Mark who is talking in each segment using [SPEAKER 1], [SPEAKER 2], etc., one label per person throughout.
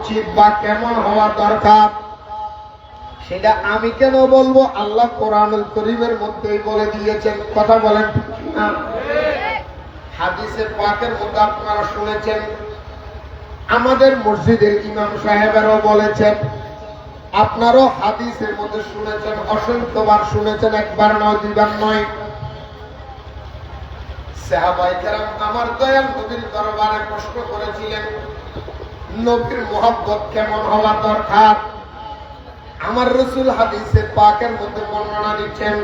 [SPEAKER 1] উচিত বা কেমন হওয়া দরকার? সেটা আমি কেন বলব? আল্লাহ কোরআনুল করিমের মধ্যেই বলে দিয়েছেন। কথা বলেন। পাকের মধ্যে আপনারা শুনেছেন। আমাদের মসজিদের ইমাম সাহেবেরও বলেছেন। আপনারও হাদিসের মধ্যে শুনেছেন, অসংখ্যবার শুনেছেন, একবার নয়, দুইবার নয়। সাহাবাই কেরাম আমার দয়াল নবীর দরবারে প্রশ্ন করেছিলেন নবীর মোহাব্বত কেমন হওয়া দরকার? আমার রসুল হাদিসে পাকের মধ্যে বর্ণনা দিচ্ছেন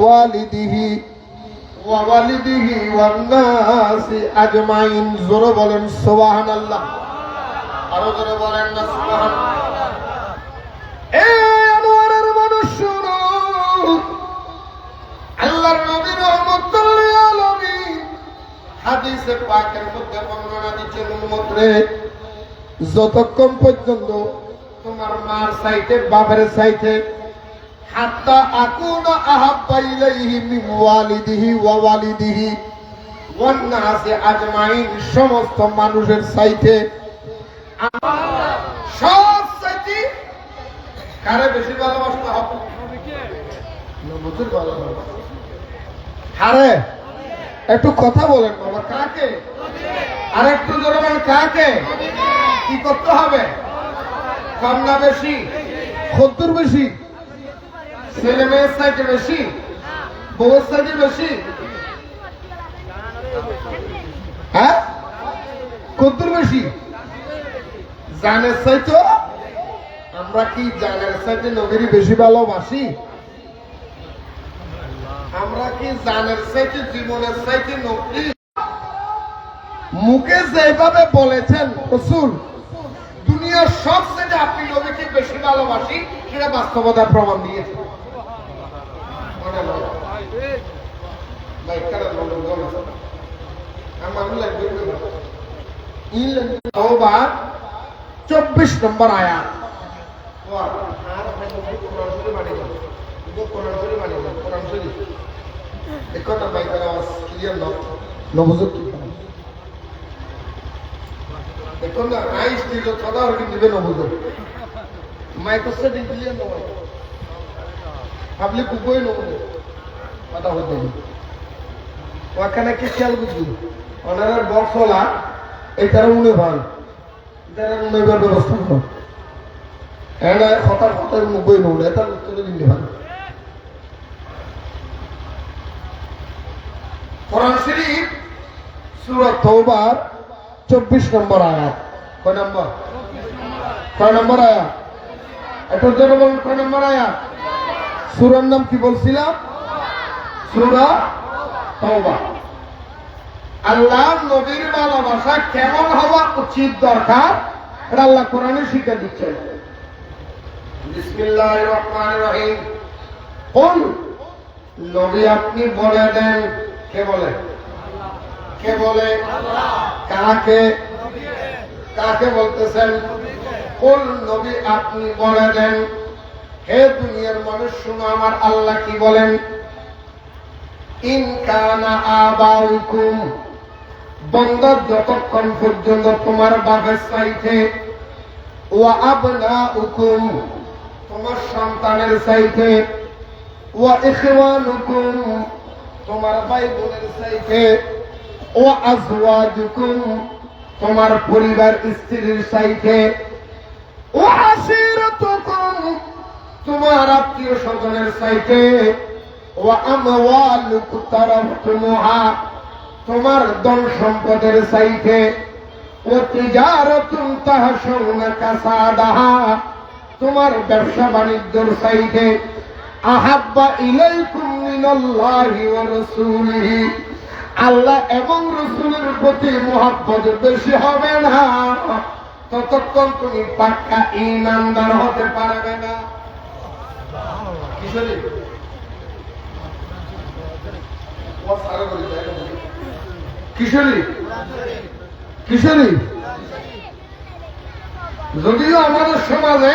[SPEAKER 1] ওয়ালিদিহি ওয়া ওয়ালিদিহি আজমাইন। বলেন আরও জোরে বলেন না হাদিসে পাকের মধ্যে বর্ণনা দিচ্ছেন যতক্ষণ পর্যন্ত তোমার মার সাইতে বাবার সাইতে হাত্তা আকুনা আহাব্বা ইলাইহি মিন ওয়ালিদিহি ওয়া ওয়ালিদিহি ওয়ান নাসি আজমাইন সমস্ত মানুষের সাইতে সব সাইতে কারে বেশি ভালোবাসতে হবে? নবুজুর ভালোবাসা হারে। একটু কথা বলেন বাবা, কাকে? আর একটু জোরে কাকে? কি করতে হবে? কম বেশি? সত্তর বেশি? ছেলে মেয়ের সাইডে বেশি? বউয়ের সাইডে বেশি? হ্যাঁ? কদ্দুর বেশি? জানের চাইতো আমরা কি জানের সাইডে নবীরই বেশি ভালোবাসি? আমরা কি জানের চাইতে জীবনের চাইতে নবী মুখে যেভাবে বলেছেন রসুল দুনিয়ার সব সাইডে আপনি নবীকে বেশি ভালোবাসি? সেটা বাস্তবতার প্রমাণ দিয়েছে চব্বিশ নম্বর ভাই, কারা বলব, বলো। আমার লাগবে না। ই লাগবে। তওবা, চব্বিশ নম্বর আয়াত ওয়া, আর ভাই, নবী কোরআন শরীফ বানিয়ে দাও। নবী কোরআন শরীফ বানিয়ে দাও, কোরআন শরীফ। এই কথা মাইকের আওয়াজ clear নাও। নবুজুর কি করে? দেখুন না আইস দিল সদা হলে দিবে নবুজুর মাইকের সাথে ক্লিয়ার নয়। পাবলিক উপরে নবুজুর কথা হতে ওখানে কি খেয়াল ওনার বক্সলা এটার ভান এটার মনে ব্যবস্থা করো। হঠাৎ হঠাৎ নব্বই নৌলে এটা তুলে দিতে ভান কোরআন শরীফ, সূরা তওবার 24 নম্বর আয়াত। কয় নম্বর? কয় নম্বর আয়াত? এটার জন্য বলুন, কয় নম্বর আয়াত? সূরার নাম কি বলছিলাম? সূরা তওবা। আল্লাহ নবীর ভালোবাসা কেমন হওয়া উচিত দরকার? এটা আল্লাহ কোরআনে শিক্ষা দিচ্ছেন। বিসমিল্লাহির রহমানির রহিম। কোন নবী আপনি বলে দেন কে বলে? কে বলে? কাকে? কাকে বলতেছেন? কোন নবী আপনি বলে দেন হে দুনিয়ার মানুষ, শুনো আমার আল্লাহ কি বলেন? ইন কানা আবাউকুম যতক্ষণ পর্যন্ত তোমার বাপের সাইতে ও আবনা উকুম তোমার সন্তানের সাইতে ও ইখওয়ানুকুম তোমার ভাই বোনের সাইতে ও আজওয়াজুকুম তোমার পরিবার স্ত্রীর সাইতে। ও আশিরাতুকুম তোমার আত্মীয় স্বজনের সাইতে। ও আমওয়ালুক তারাফতুমুহা তোমার ধন সম্পদের সাইতে। ও তিজারাতুন তাহশুনা কাসাদাহা তোমার ব্যবসা বাণিজ্যের সাইতে। আহাব্বা ইলাইকুম আল্লাহ এবং রসুলের প্রতি মোহাব্বত বেশি হবে না। ততক্ষণ তুমি পাক্কা ইমানদার হতে পারবে না। কিশোরী? কিশোরী। যদিও আমাদের সমাজে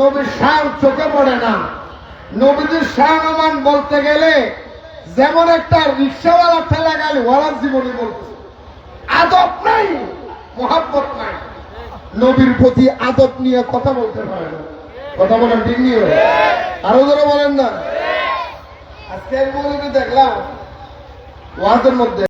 [SPEAKER 1] নবীর শান চোখে পড়ে না। নবীদের শান বলতে গেলে যেমন একটা রিক্সাওয়ালা ঠেলা গেল ওয়ালার জীবনী বলতে আদব নাই, মোহাব্বত নাই। নবীর প্রতি আদব নিয়ে কথা বলতে পারে না। কথা বলেন ঠিক নিয়ে। আরও ধরে বলেন না। আজকে মৌলবী দেখলাম, ওয়াজের মধ্যে